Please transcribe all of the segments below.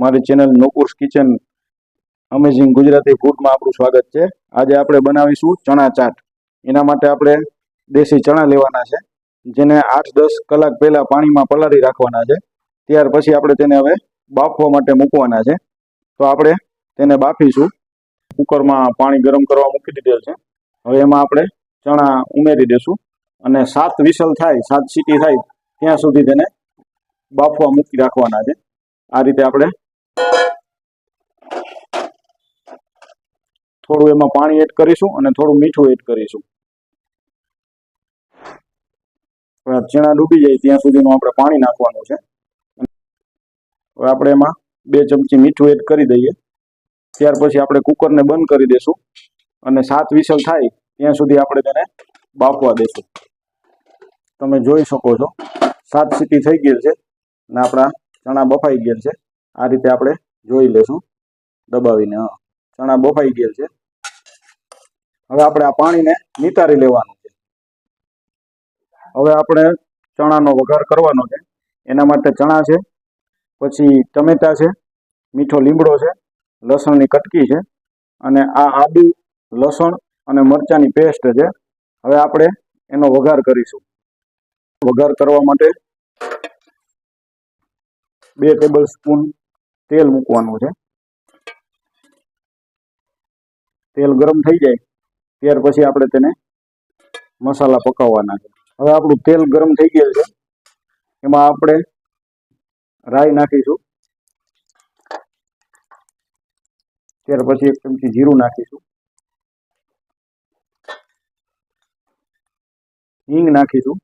મારી ચેનલ નોકુર્સ kitchen amazing Gujarati ફૂડમાં આપણું સ્વાગત છે. આજે આપણે બનાવીશું ચણા ચાટ. એના માટે આપણે દેશી ચણા લેવાના છે, જેને આઠ દસ કલાક પહેલાં પાણીમાં પલાળી રાખવાના છે. ત્યાર પછી આપણે તેને હવે બાફવા માટે મૂકવાના છે. તો આપણે તેને બાફીશું. કુકરમાં પાણી ગરમ કરવા મૂકી દીધેલ છે. હવે એમાં આપણે ચણા ઉમેરી દેશું અને સાત વિસલ થાય, સાત સીટી થાય, ત્યાં સુધી તેને બાફવા મૂકી રાખવાના છે. આ રીતે આપણે થોડું એમાં પાણી એડ કરીશું અને થોડું મીઠું એડ કરીશું. ચણા ડૂબી જાય ત્યાં સુધીનું આપણે પાણી નાખવાનું છે. હવે આપણે એમાં બે ચમચી મીઠું એડ કરી દઈએ. ત્યાર પછી આપણે કુકરને બંધ કરી દેશું અને સાત વિસલ થાય ત્યાં સુધી આપણે તેને બાફવા દેશું. તમે જોઈ શકો છો, સાત સીટી થઈ ગયેલ છે અને આપણા ચણા બફાઈ ગયેલ છે. આ રીતે આપણે જોઈ લેશું. દબાવીને ચણા બફાઈ ગયેલ છે. હવે આપણે આ પાણીને નિતારી લેવાનું છે. હવે આપણે ચણાનો વઘાર કરવાનો છે. એના માટે ચણા છે. પછી ટમેટા છે. મીઠો લીમડો છે. લસણની કટકી છે. અને આ આદુ, લસણ અને મરચાંની પેસ્ટ છે. હવે આપણે એનો વઘાર કરીશું. વઘાર કરવા માટે બે ટેબલ સ્પૂન તેલ મૂકવાનું છે. તેલ ગરમ થઈ જાય, ત્યાર પછી આપણે તેને મસાલા પકાવવાના છે. હવે આપણું તેલ ગરમ થઈ ગયેલ છે. એમાં આપણે રાઈ નાખીશું. ત્યાર પછી એક ચમચી જીરું નાખીશું. હિંગ નાખીશું.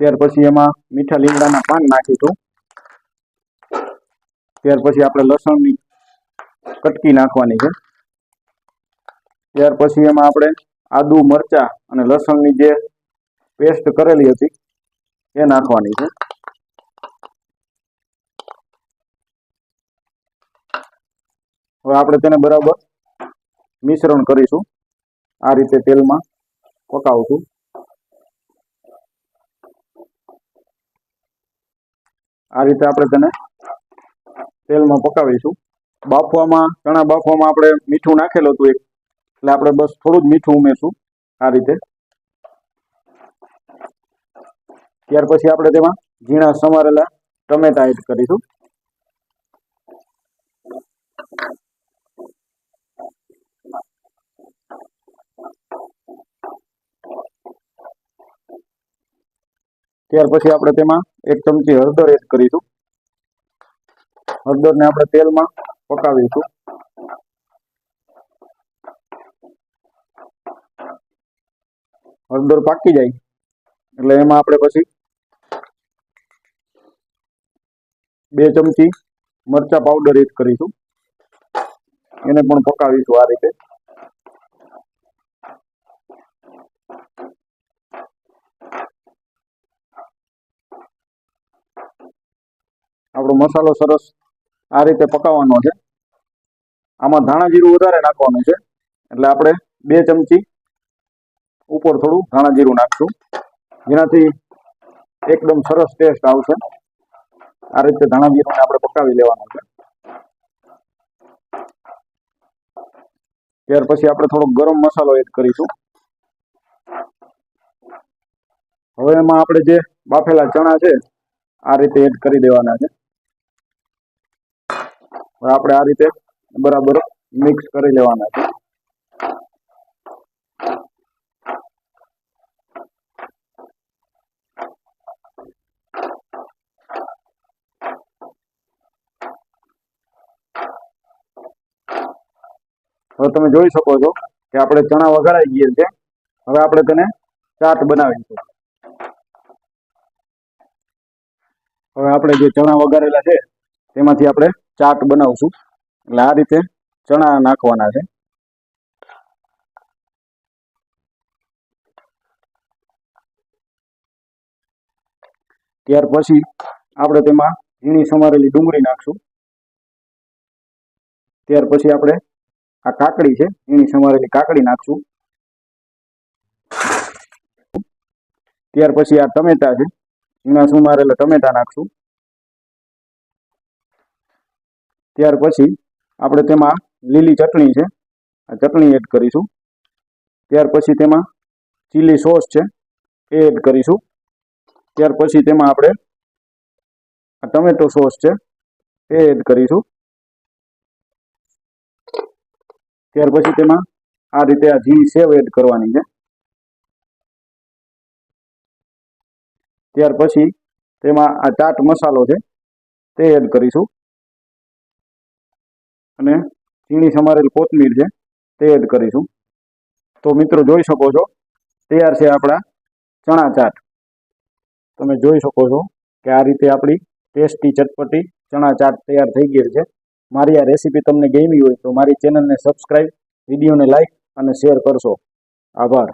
ત્યાર પછી એમાં મીઠા લીમડાના પાન નાખીશું. ત્યાર પછી આપણે લસણની કટકી નાખવાની છે. ત્યાર પછી એમાં આપણે આદુ, મરચા અને લસણની જે પેસ્ટ કરેલી હતી, એ નાખવાની છે. હવે આપણે તેને બરાબર મિશ્રણ કરીશું. આ રીતે તેલમાં પકાવશું. આ રીતે આપણે તેને તેલમાં પકાવીશું. બાફવામાં, ચણા બાફવામાં આપણે મીઠું નાખેલું હતું એક. એટલે આપણે બસ થોડું જ મીઠું ઉમેરશું આ રીતે. ત્યાર પછી આપણે તેમાં ઝીણા સમારેલા ટમેટા એડ કરીશું. ત્યાર પછી આપણે તેમાં એક ચમચી હળદર એડ કરીશું. હળદરને આપણે તેલમાં પકાવીશું. હળદર પાકી જાય. એટલે એમાં આપણે પછી બે ચમચી મરચા પાવડર એડ કરીશું. એને પણ પકાવીશું આ રીતે. આપણો મસાલો સરસ આ રીતે પકાવવાનો છે. આમાં ધાણા જીરું વધારે નાખવાનું છે. એટલે આપણે બે ચમચી ઉપર થોડું ધાણા જીરું નાખશું. જેનાથી એકદમ સરસ ટેસ્ટ આવશે. આ રીતે ધાણા જીરુંને આપણે પકાવી લેવાનું છે. ત્યાર પછી આપણે થોડો ગરમ મસાલો એડ કરીશું. હવે એમાં આપણે જે બાફેલા ચણા છે, આ રીતે એડ કરી દેવાના છે. આપણે આ રીતે બરાબર મિક્સ કરી લેવાના છે. હવે તમે જોઈ શકો છો કે આપણે ચણા વઘારાઈ ગયેલ છે. હવે આપણે તેને ચાટ બનાવીશું. હવે આપણે જે ચણા વઘારેલા છે, તેમાંથી આપણે ચાટ બનાવશું. એટલે આ રીતે ચણા નાખવાના છે. ત્યાર પછી આપણે તેમાં ઝીણી સમારેલી ડુંગળી નાખશું. ત્યાર પછી આપણે આ કાકડી છે, ઝીણી સમારેલી કાકડી નાખશું. ત્યાર પછી આ ટમેટા છે, ઝીણા સમારેલા ટમેટા નાખશું. ત્યાર પછી આપણે તેમાં લીલી ચટણી છે. આ ચટણી એડ કરીશું. ત્યાર પછી તેમાં ચીલી સોસ છે, એ એડ કરીશું. ત્યાર પછી તેમાં આપણે આ ટમેટો સોસ છે, એ એડ કરીશું. ત્યાર પછી તેમાં આ રીતે આ ઝીણી સેવ એડ કરવાની છે. ત્યાર પછી તેમાં આ ચાટ મસાલો છે, તે એડ કરીશું. અને ઝીણી સમારેલ કોથમીર છે તે એડ કરીશું. તો મિત્રો જોઈ શકો છો, તૈયાર છે આપણા ચણા ચાટ. તમે જોઈ શકો છો કે આ રીતે આપણી ટેસ્ટી ચટપટી ચણા ચાટ તૈયાર થઈ ગઈ છે. મારી આ રેસીપી તમને ગમી હોય તો મારી ચેનલને સબસ્ક્રાઈબ વિડીયોને લાઈક અને શેર કરશો. આભાર.